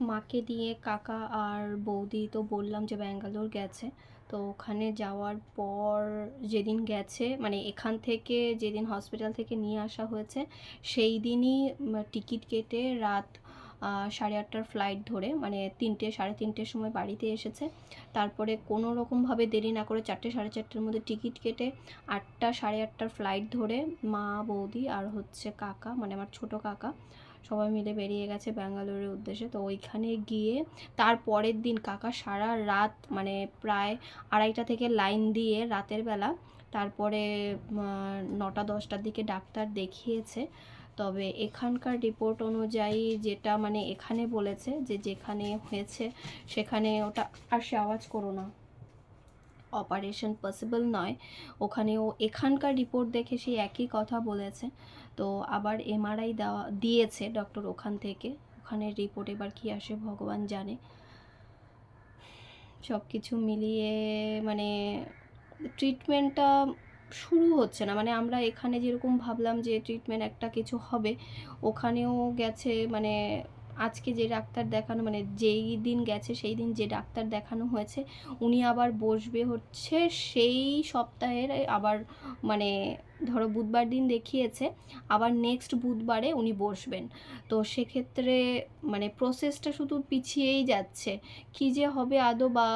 মাকে দিয়ে কাকা আর বৌদি তো বললাম যে ব্যাঙ্গালোর গেছে। তো ওখানে যাওয়ার পর যেদিন গেছে মানে এখান থেকে যেদিন হসপিটাল থেকে নিয়ে আসা হয়েছে, সেই দিনই টিকিট কেটে রাত সাড়ে আটটার ফ্লাইট ধরে মানে তিনটে, সাড়ে তিনটের সময় বাড়িতে এসেছে। তারপরে কোনো রকমভাবে দেরি না করে চারটে, সাড়ে চারটের মধ্যে টিকিট কেটে আটটা, সাড়ে আটটার ফ্লাইট ধরে মা, বৌদি আর হচ্ছে কাকা মানে আমার ছোট কাকা, সবাই মিলে বেরিয়ে গেছে ব্যাঙ্গালোরের উদ্দেশ্যে। তো ওইখানে গিয়ে তার পরের দিন কাকা সারা রাত মানে প্রায় আড়াইটা থেকে লাইন দিয়ে রাতের বেলা, তারপরে নটা, দশটার দিকে ডাক্তার দেখিয়েছে। তবে এখানকার রিপোর্ট অনুযায়ী যেটা মানে এখানে বলেছে যে যেখানে হয়েছে সেখানে ওটা আর সে আওয়াজ করো না। অপারেশন পসিবল নয়। ওখানেও এখানকার রিপোর্ট দেখে সেই একই কথা বলেছে। তো আবার এমআরআই দেওয়া, দিয়েছে ডক্টর ওখান থেকে। ওখানের রিপোর্ট এবার কী আসে ভগবান জানে। সব কিছু মিলিয়ে মানে ট্রিটমেন্টটা শুরু হচ্ছে না। মানে আমরা এখানে যেরকম ভাবলাম যে ট্রিটমেন্ট একটা কিছু হবে, ওখানেও গেছে মানে আজকে যে ডাক্তার দেখানো মানে যেই দিন গেছে সেই দিন যে ডাক্তার দেখানো হয়েছে, উনি আবার বসবে হচ্ছে সেই সপ্তাহের আবার মানে ধরো বুধবার দিন দেখিয়েছে, আবার নেক্সট বুধবারে উনি বসবেন। তো সেক্ষেত্রে মানে প্রসেসটা শুধু পিছিয়েই যাচ্ছে। কী যে হবে আদৌ বা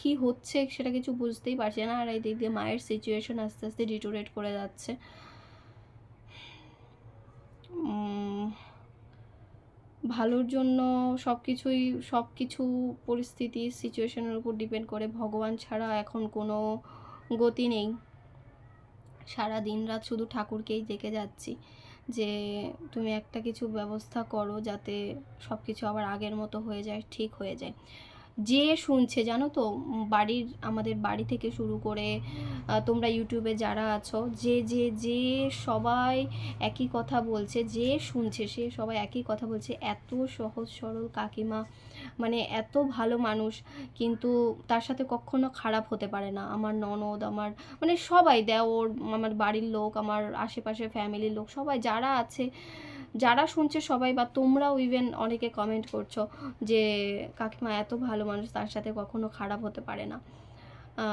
কি হচ্ছে সেটা কিছু বুঝতেই পারছি না। আর এই দিক দিয়ে মায়ের সিচুয়েশন আস্তে আস্তে ডিটোরেট করে যাচ্ছে। ভালোর জন্য সব কিছুই সব কিছু পরিস্থিতি সিচুয়েশনের উপর ডিপেন্ড করে। ভগবান ছাড়া এখন কোনো গতি নেই। সারা দিন রাত শুধু ঠাকুরকেই দেখে যাচ্ছি যে, তুমি একটা কিছু ব্যবস্থা করো যাতে সব কিছু আবার আগের মতো হয়ে যায়, ঠিক হয়ে যায়। যে শুনছে, জানো তো বাড়ির, আমাদের বাড়ি থেকে শুরু করে তোমরা ইউটিউবে যারা আছো, যে যে যে সবাই একই কথা বলছে, যে শুনছে, সে সবাই একই কথা বলছে, এত সহজ সরল কাকিমা মানে এত ভালো মানুষ, কিন্তু তার সাথে কখনো খারাপ হতে পারে না। আমার ননদ, আমার মানে সবাই, দেওর, আমার বাড়ির লোক, আমার আশেপাশে ফ্যামিলির লোক, সবাই, যারা আছে যারা শুনছে সবাই বা তোমরাও ইভেন অনেকে কমেন্ট করছ যে, কাকিমা এত ভালো মানুষ, তার সাথে কখনো খারাপ হতে পারে না।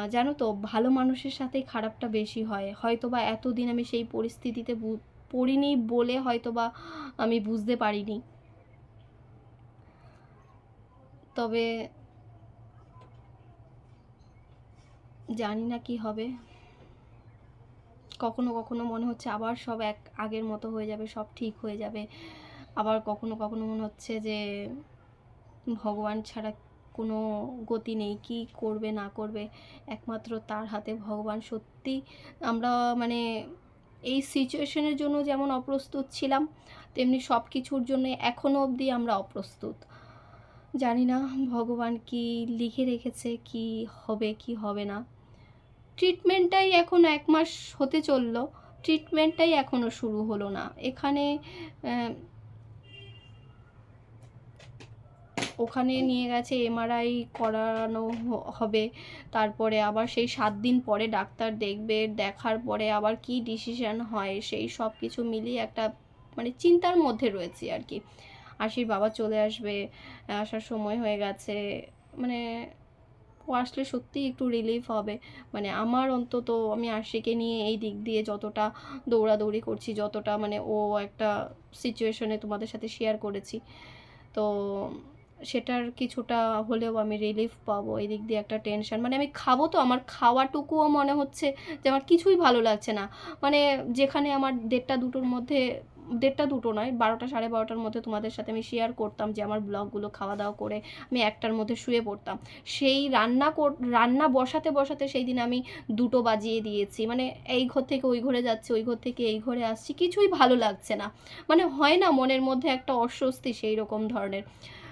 জানো তো, ভালো মানুষের সাথেই খারাপটা বেশি হয়। হয়তো বা এতদিন আমি সেই পরিস্থিতিতে পড়িনি বলে হয়তো বা আমি বুঝতে পারিনি। তবে জানি না কি হবে। কখনো কখনো মনে হচ্ছে আবার সব এক আগের মতো হয়ে যাবে, সব ঠিক হয়ে যাবে। আবার কখনো কখনো মনে হচ্ছে যে ভগবান ছাড়া কোনো গতি নেই, কি করবে না করবে। একমাত্র তার হাতে ভগবান সত্যি। আমরা মানে এই সিচুয়েশনের জন্য যেমন অপ্রস্তুত ছিলাম, তেমনি সব কিছুর জন্য এখনও অবধি আমরা অপ্রস্তুত। জানি না ভগবান কি লিখে রেখেছে, কি হবে কি হবে না। ট্রিটমেন্টটাই এখন এক মাস হতে চলল। ট্রিটমেন্টটাই এখনও শুরু হলো না। এখানে ওখানে নিয়ে গেছে এমআরআই করানো হবে। তারপরে আবার সেই সাত দিন পরে ডাক্তার দেখবে, দেখার পরে আবার কি ডিসিশন হয়, সেই সব কিছু মিলিয়ে একটা মানে চিন্তার মধ্যে রয়েছি আর কি। আশির বাবা চলে আসবে, আসার সময় হয়ে গেছে। মানে ও আসলে সত্যিই একটু রিলিফ হবে। মানে আমার অন্তত আমি আশিকে নিয়ে এই দিক দিয়ে যতটা দৌড়াদৌড়ি করছি, যতটা মানে ও একটা সিচুয়েশনে তোমাদের সাথে শেয়ার করেছি, তো সেটার কিছুটা হলেও আমি রিলিফ পাবো। এই দিক দিয়ে একটা টেনশন মানে আমি খাব তো, আমার খাওয়াটুকুও মনে হচ্ছে যে আমার কিছুই ভালো লাগছে না। মানে যেখানে আমার দেড়টা দুটোর মধ্যে দেড়টা দুটো নয়, বারোটা সাড়ে বারোটার মধ্যে তোমাদের সাথে আমি শেয়ার করতাম যে আমার ব্লগগুলো খাওয়া দাওয়া করে আমি একটার মধ্যে শুয়ে পড়তাম। সেই রান্না রান্না বসাতে বসাতে সেই দিন আমি দুটো বাজিয়ে দিয়েছি। মানে এই ঘর থেকে ওই ঘরে যাচ্ছে, ওই ঘর থেকে এই ঘরে আসছি, কিছুই ভালো লাগছে না। মানে হয় না মনের মধ্যে একটা অস্বস্তি সেই রকম ধরনের।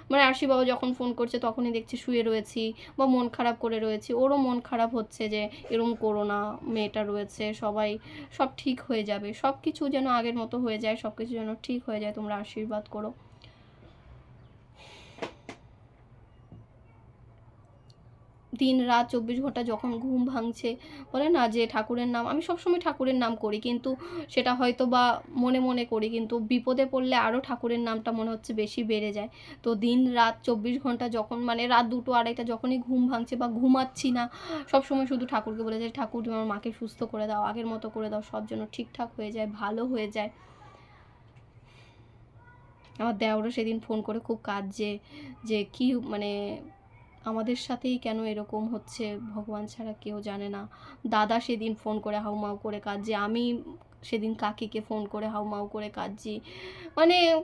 মানে আশি বাবা যখন ফোন করছে তখনই দেখছি শুয়ে রয়েছি বা মন খারাপ করে রয়েছি। ওরও মন খারাপ হচ্ছে যে এরম করো না, মেয়েটা রয়েছে, সবাই সব ঠিক হয়ে যাবে। সব কিছু যেন আগের মতো হয়ে যায় সব কিছু যেন ঠিক হয়ে যায়, তোমরা আশীর্বাদ করো। দিন রাত চব্বিশ ঘণ্টা যখন ঘুম ভাঙছে, বলে না যে ঠাকুরের নাম, আমি সবসময় ঠাকুরের নাম করি, কিন্তু সেটা হয়তো বা মনে মনে করি, কিন্তু বিপদে পড়লে আরও ঠাকুরের নামটা মনে হচ্ছে বেশি বেড়ে যায়। তো দিন রাত চব্বিশ ঘণ্টা যখন মানে রাত দুটো আড়াইটা যখনই ঘুম ভাঙছে বা ঘুমাচ্ছি না সব সময় শুধু ঠাকুরকে বলে যায় ঠাকুর আমার মাকে সুস্থ করে দাও, আগের মতো করে দাও, সব যেন ঠিকঠাক হয়ে যায়, ভালো হয়ে যায়। আমার দেওরও সেদিন ফোন করে খুব কাঁদছে যে, কি মানে আমাদের সাথেই কেন এরকম হচ্ছে? ভগবান ছাড়া কেউ জানে না। দাদা সেদিন ফোন করে হাউমাউ করে কাঁদছে, আমি সেদিন কাকিকে ফোন করে হাউমাউ করে কাঁদছি। মানে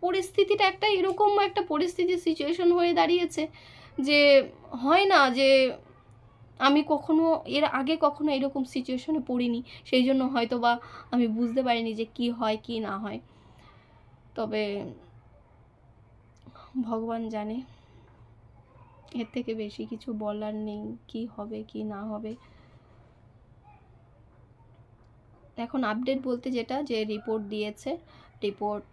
পরিস্থিতিটা একটা এরকম একটা পরিস্থিতির সিচুয়েশন হয়ে দাঁড়িয়েছে যে হয় না যে আমি কখনো, এর আগে কখনো এরকম সিচুয়েশনে পড়িনি। সেই জন্য হয়তো বা আমি বুঝতে পারিনি যে কি হয়, কি না হয়। তবে ভগবান জানে। এর থেকে বেশি কিছু বলার নেই, কি হবে, কি না হবে। এখন আপডেট বলতে যেটা, যে রিপোর্ট দিয়েছে রিপোর্ট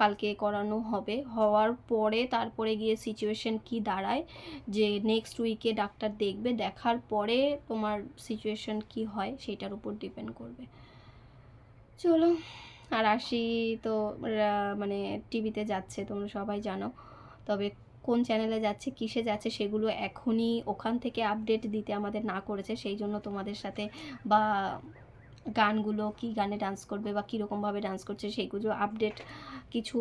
কালকে করানো হবে। হওয়ার পরে তারপরে গিয়ে সিচুয়েশন কি দাঁড়ায়, যে নেক্সট উইকে ডাক্তার দেখবে, দেখার পরে তোমার সিচুয়েশন কি হয়, সেটার উপর ডিপেন্ড করবে। চলো, আর আসি তো মানে টিভিতে যাচ্ছে, তোমরা সবাই জানো। তবে কোন চ্যানেলে যাচ্ছে, কিসে যাচ্ছে, সেগুলো এখনই ওখান থেকে আপডেট দিতে আমাদের না করেছে। সেই জন্য তোমাদের সাথে বা গানগুলো কি গানে ডান্স করবে বা কীরকমভাবে ডান্স করছে সেইগুলো আপডেট কিছু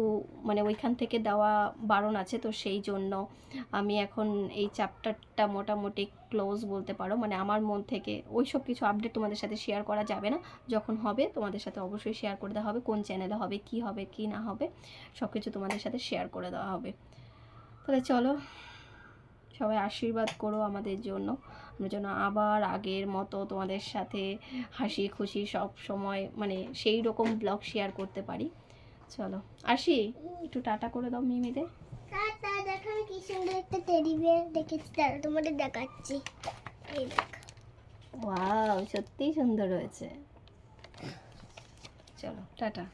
মানে ওইখান থেকে দেওয়া বারণ আছে। তো সেই জন্য আমি এখন এই চ্যাপ্টারটা মোটামুটি ক্লোজ বলতে পারো। মানে আমার মন থেকে ওই সব কিছু আপডেট তোমাদের সাথে শেয়ার করা যাবে না। যখন হবে তোমাদের সাথে অবশ্যই শেয়ার করে দেওয়া হবে, কোন চ্যানেলে হবে, কি হবে, কি না হবে সব কিছু তোমাদের সাথে শেয়ার করে দেওয়া হবে। তাহলে চলো সবাই আশীর্বাদ করো আমাদের জন্য। আমরা যেন আবার আগের মতো তোমাদের সাথে হাসি খুশি সব সময় মানে সেই রকম ব্লগ শেয়ার করতে পারি। চলো আসি একটু টাটা করে দাও মিমিদের। টাটা দেখো আমি কি সুন্দর একটা টেডি বিয়ার দেখেছি। দাঁড়া তোমাদের দেখাচ্ছি। এই দেখ। ওয়াও সত্যিই সুন্দর হয়েছে। চলো টাটা।